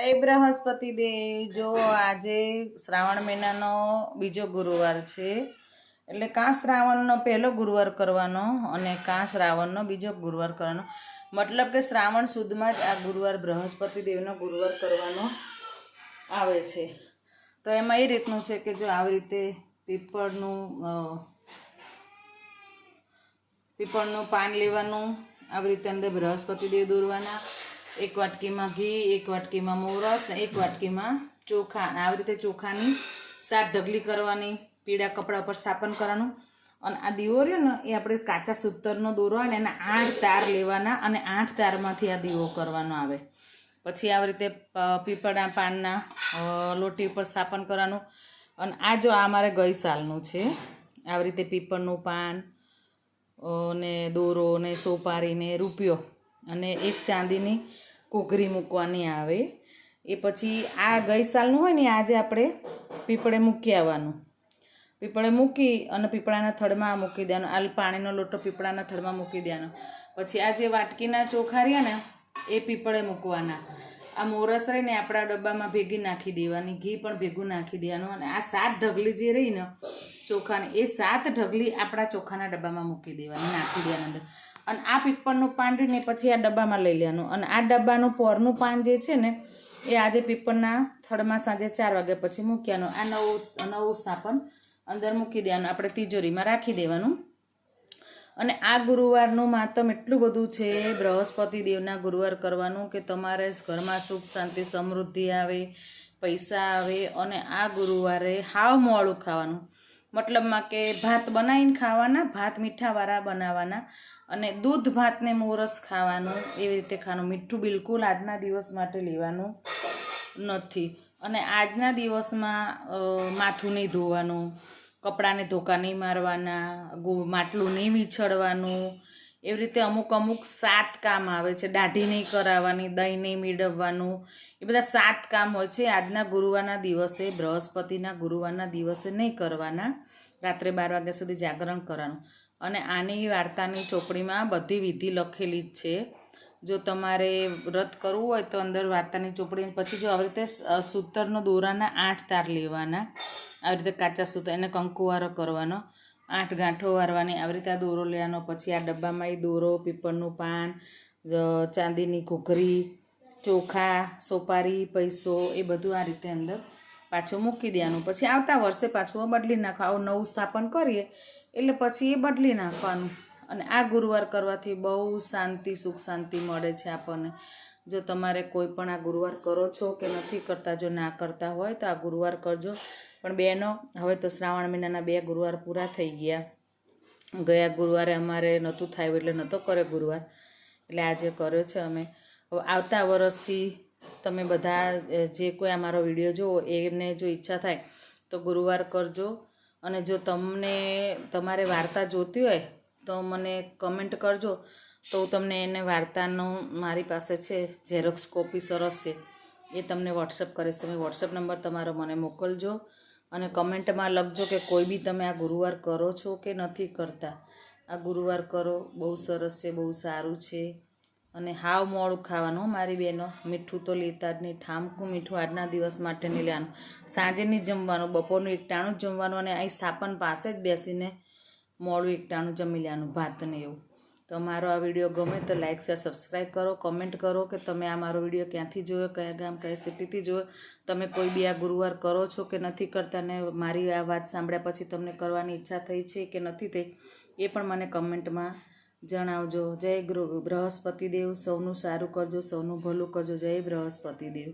જય બૃહસ્પતિ દેવ, જો આજે શ્રાવણ મહિનાનો બીજો ગુરુવાર છે, એટલે કાં શ્રાવણનો પહેલો ગુરુવાર કરવાનો અને કાં શ્રાવણનો બીજો ગુરુવાર કરવાનો. મતલબ કે શ્રાવણ સુદમાં જ આ ગુરુવાર બૃહસ્પતિ દેવનો ગુરુવાર કરવાનો આવે છે. તો એમાં એ રીતનું છે કે જો આવી રીતે પીપળનું પીપળનું પાન લેવાનું, આવી રીતે અંદર બૃહસ્પતિ દેવ દોરવાના એક વાટકીમાં ઘી, એક વાટકીમાં મોરસ ને એક વાટકીમાં ચોખા. અને આવી રીતે ચોખાની સાત ઢગલી કરવાની, પીળા કપડા પર સ્થાપન કરવાનું. અને આ દીવો રહ્યો ને, એ આપણે કાચા સૂતરનો દોરો હોય ને એના આઠ તાર લેવાના અને આઠ તારમાંથી આ દીવો કરવાનો આવે. પછી આવી રીતે પીપળના પાનના લોટી ઉપર સ્થાપન કરવાનું. અને આ જો આ મારે ગઈ સાલનું છે. આવી રીતે પીપળનું પાન ને દોરો ને સોપારી ને રૂપિયો અને એક ચાંદીની કોઘરી મૂકવાની આવે. એ પછી આ ગઈ સાલનું હોય ને આજે આપણે પીપળે મૂકી આવવાનું. પીપળે મૂકી અને પીપળાના થડમાં મૂકી દેવાનું. આ પાણીનો લોટો પીપળાના થડમાં મૂકી દેવાનો. પછી આ જે વાટકીના ચોખા રહ્યા ને, એ પીપળે મૂકવાના. આ મોરસ રહીને આપણા ડબ્બામાં ભેગી નાખી દેવાની. ઘી પણ ભેગું નાખી દેવાનું. અને આ સાત ઢગલી જે રહી ને, ચોખાની, એ સાત ઢગલી આપણા ચોખાના ડબ્બામાં મૂકી દેવાની, નાખી દેવાની અંદર. અને આ પીપળનું પાંદડીને પછી આ ડબ્બામાં લઈ લેવાનું. અને આ ડબ્બાનું પોરનું પાન જે છે ને, એ આજે પીપળના થડમાં સાંજે ચાર વાગ્યા પછી મૂક્યાનું. આ નવું નવું સ્થાપન અંદર મૂકી દેવાનું. આપણે તિજોરીમાં રાખી દેવાનું. અને આ ગુરુવારનું માતમ એટલું બધું છે, બૃહસ્પતિ દેવના ગુરુવાર કરવાનું કે તમારે ઘરમાં સુખ, શાંતિ, સમૃદ્ધિ આવે, પૈસા આવે અને આ ગુરુવારે હાવ મોડું ખાવાનું. મતલબમાં કે ભાત બનાવીને ખાવાના, ભાત મીઠાવાળા બનાવવાના અને દૂધ ભાતને મોરસ ખાવાનું, એવી રીતે ખાવાનું. મીઠું બિલકુલ આજના દિવસ માટે લેવાનું નથી. અને આજના દિવસમાં માથું નહીં ધોવાનું, કપડાને ધોકા નહીં મારવાના, ગો- માટલું નહીં વીછળવાનું એવી રીતે અમુક અમુક સાત કામ આવે છે. દાઢી નહીં કરાવવાની, દહીં નહીં મેળવવાનું એ બધા સાત કામ હોય છે. આજના ગુરુવારના દિવસે, બૃહસ્પતિના ગુરુવારના દિવસે નહીં કરવાના. રાત્રે બાર વાગ્યા સુધી જાગરણ કરવાનું. અને આની વાર્તાની ચોપડીમાં બધી વિધિ લખેલી જ છે. જો તમારે વ્રત કરવું હોય તો અંદર વાર્તાની ચોપડી પછી જો આવી રીતે સૂતરનો દોરાના આઠ તાર લેવાના. આવી રીતે કાચા સૂતર, એને કંકુવારો કરવાનો. આઠ ગાંઠો વારવાની આવી રીતે આ દોરો લેવાનો. પછી આ ડબ્બામાં એ દોરો, પીપળનું પાન ચાંદીની ઘૂઘરી, ચોખા, સોપારી, પૈસો એ બધું આ રીતે અંદર પાછું મૂકી દેવાનું. પછી આવતા વર્ષે પાછું બદલી નાખો આવું નવું સ્થાપન કરીએ એટલે પછી એ બદલી નાખવાનું. અને આ ગુરુવાર કરવાથી બહુ શાંતિ, સુખ શાંતિ મળે છે આપણને. જો તમારે કોઈ પણ આ ગુરુવાર કરો છો કે નથી કરતા, જો ના કરતા હોય તો આ ગુરુવાર કરજો. પણ બેનો હવે તો શ્રાવણ મહિનાના બે ગુરુવાર પૂરા થઈ ગયા. ગયા ગુરુવારે અમારે નહોતું થાય એટલે નહોતો કર્યો ગુરુવાર. એટલે આજે કર્યો છે અમે. હવે આવતા વર્ષથી તમે બધા જે કોઈ અમારો વીડિયો જુઓ એમને જો ઈચ્છા થાય તો ગુરુવાર કરજો. અને જો તમને તમારે વાર્તા જોતી હોય તો મને કમેન્ટ કરજો. તો તમને એને વાર્તાનો મારી પાસે છે ઝેરોક્સ કોપી સરસ છે. એ તમને વોટ્સઅપ કરીશ. તમે વોટ્સઅપ નંબર તમારો મને મોકલજો અને કમેન્ટમાં લખજો કે કોઈ બી તમે આ ગુરુવાર કરો છો કે નથી કરતા. આ ગુરુવાર કરો, બહુ સરસ છે, બહુ સારું છે. અને હાવ મોડું ખાવાનું મારી બહેનો મીઠું તો લેતા જ નહીં. ઠામકું મીઠું આજના દિવસ માટે નહીં લેવાનું. સાંજે નહીં જમવાનું, બપોરનું એકટાણું જ જમવાનું અને અહીં સ્થાપન પાસે જ બેસીને મોડું એકટાણું જમી લેવાનું, ભાત ને એવું. તો મારો આ વીડિયો ગમે તો લાઇક શેર સબસ્ક્રાઈબ કરો કમેન્ટ કરો કે તમે આ મારો વીડિયો ક્યાંથી જોયો, કયા ગામ, કયા સિટીથી જોયો. તમે કોઈ બી આ ગુરુવાર કરો છો કે નથી કરતા ને મારી આ વાત સાંભળ્યા પછી તમને કરવાની ઈચ્છા થઈ છે કે નથી થઈ, એ પણ મને કમેન્ટમાં જણાવજો. જય બૃહસ્પતિ દેવ સૌનું સારું કરજો, સૌનું ભલું કરજો. જય બૃહસ્પતિ દેવ